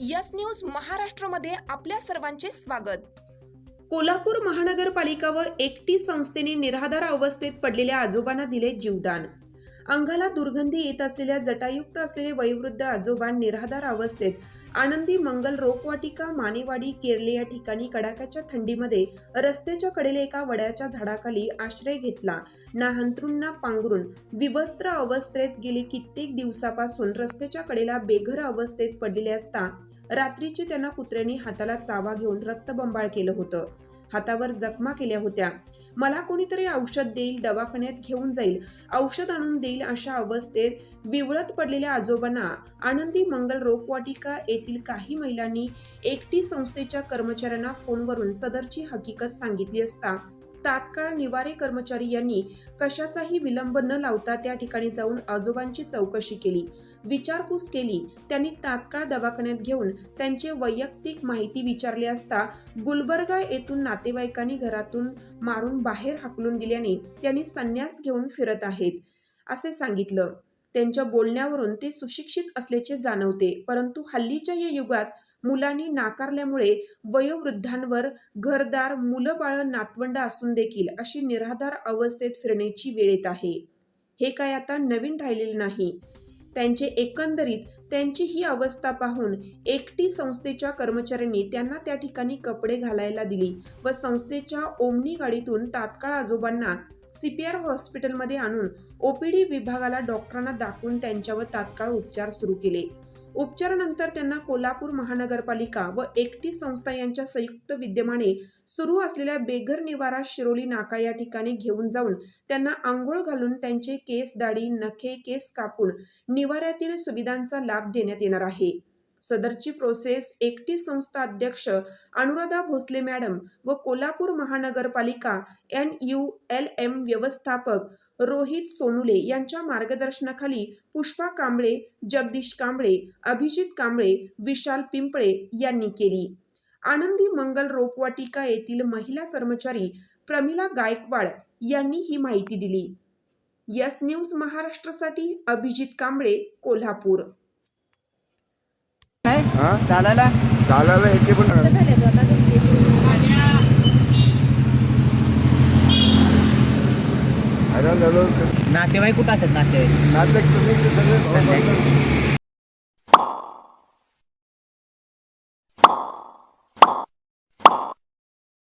Yes news महाराष्ट्रमध्ये आपल्या सर्वांचे स्वागत. कोल्हापूर महानगरपालिका व एकटी संस्थेने निराधार अवस्थेत पडलेल्या आजोबांना दिले जीवदान. अंगाला दुर्गंधी येत असलेल्या जटायुक्त असलेले वयोवृद्ध आजोबा निराधार अवस्थेत आनंदी मंगल रोपवाटिका मानेवाडी केरले या ठिकाणी कडाक्याच्या थंडीमध्ये रस्त्याच्या कडेला एका वड्याच्या झाडाखाली आश्रय घेतला. ना हंतरून ना पांघरून विवस्त्र अवस्थेत गेले कित्येक दिवसापासून रस्त्याच्या कडेला बेघर अवस्थेत पडलेले असता रात्रीचे त्यांना कुत्र्यांनी हाताला चावा घेऊन रक्तबंबाळ केलं होतं. हातावर जखमा केल्या होत्या. मला कोणीतरी औषध देईल दवाखान्यात घेऊन जाईल. औषध आणून देईल अशा अवस्थेत विवळत पडलेल्या आजोबांना आनंदी मंगल रोपवाटिका येथील काही महिलांनी एकटी संस्थेच्या कर्मचाऱ्यांना फोनवरून सदरची हकीकत सांगितली असता तात्काळ निवारे कर्मचारी यांनी कशाचाही विलंब न लावता त्या ठिकाणी जाऊन आजोबांची चौकशी केली. विचारपूस केली. त्यांनी तात्काळ दवाखान्यात घेऊन त्यांचे वैयक्तिक माहिती विचारली असता गुलबर्गा येथून नातेवाईकांनी घरातून मारून बाहेर हाकलून दिल्याने त्यांनी संन्यास घेऊन फिरत आहेत असे सांगितलं. त्यांच्या बोलण्यावरून ते सुशिक्षित असल्याचे जाणवते परंतु हल्लीच्या या युगात मुलांनी नाकारल्यामुळे वयोवृद्धांवर घरदार मुलं बाळ नातवंड असून देखील अशी निराधार अवस्थेत फिरण्याची वेळ येत आहे. हे काय आता नवीन राहिलेले नाही? त्यांचे एकंदरीत त्यांची ही अवस्था पाहून एकटी संस्थेच्या कर्मचाऱ्यांनी त्यांना त्या ठिकाणी कपडे घालायला दिली व संस्थेच्या ओमनी गाडीतून तात्काळ आजोबांना सीपीआर हॉस्पिटलमध्ये आणून ओपीडी विभागाला डॉक्टरांना दाखवून त्यांच्यावर तात्काळ उपचार सुरू केले. उपचारानंतर त्यांना कोल्हापूर महानगरपालिका व एकटी संस्था यांच्या संयुक्त विद्यमाने सुरू असलेल्या बेघर निवारा शिरोली नाका या ठिकाणी घेऊन जाऊन त्यांना आंघोळ घालून त्यांचे केस दाढी नखे केस कापून निवाऱ्यातील सुविधांचा लाभ देण्यात येणार आहे. सदरची प्रोसेस एकटी संस्था अध्यक्ष अनुराधा भोसले मॅडम व कोल्हापूर महानगरपालिका एन यू एल एम व्यवस्थापक रोहित सोनुले यांच्या मार्गदर्शनाखाली पुष्पा कांबळे जगदीश कांबळे अभिजित कांबळे विशाल पिंपळे यांनी केली. आनंदी मंगल रोपवाटिका येथील महिला कर्मचारी प्रमिला गायकवाड यांनी ही माहिती दिली. यस न्यूज महाराष्ट्रासाठी अभिजित कांबळे कोल्हापूर. चालायला? चालायला येते पण हॅलो नातेवाईक कुठं असतात नातेवाईक नाटक तुम्ही ते सगळे संध्याकाळी.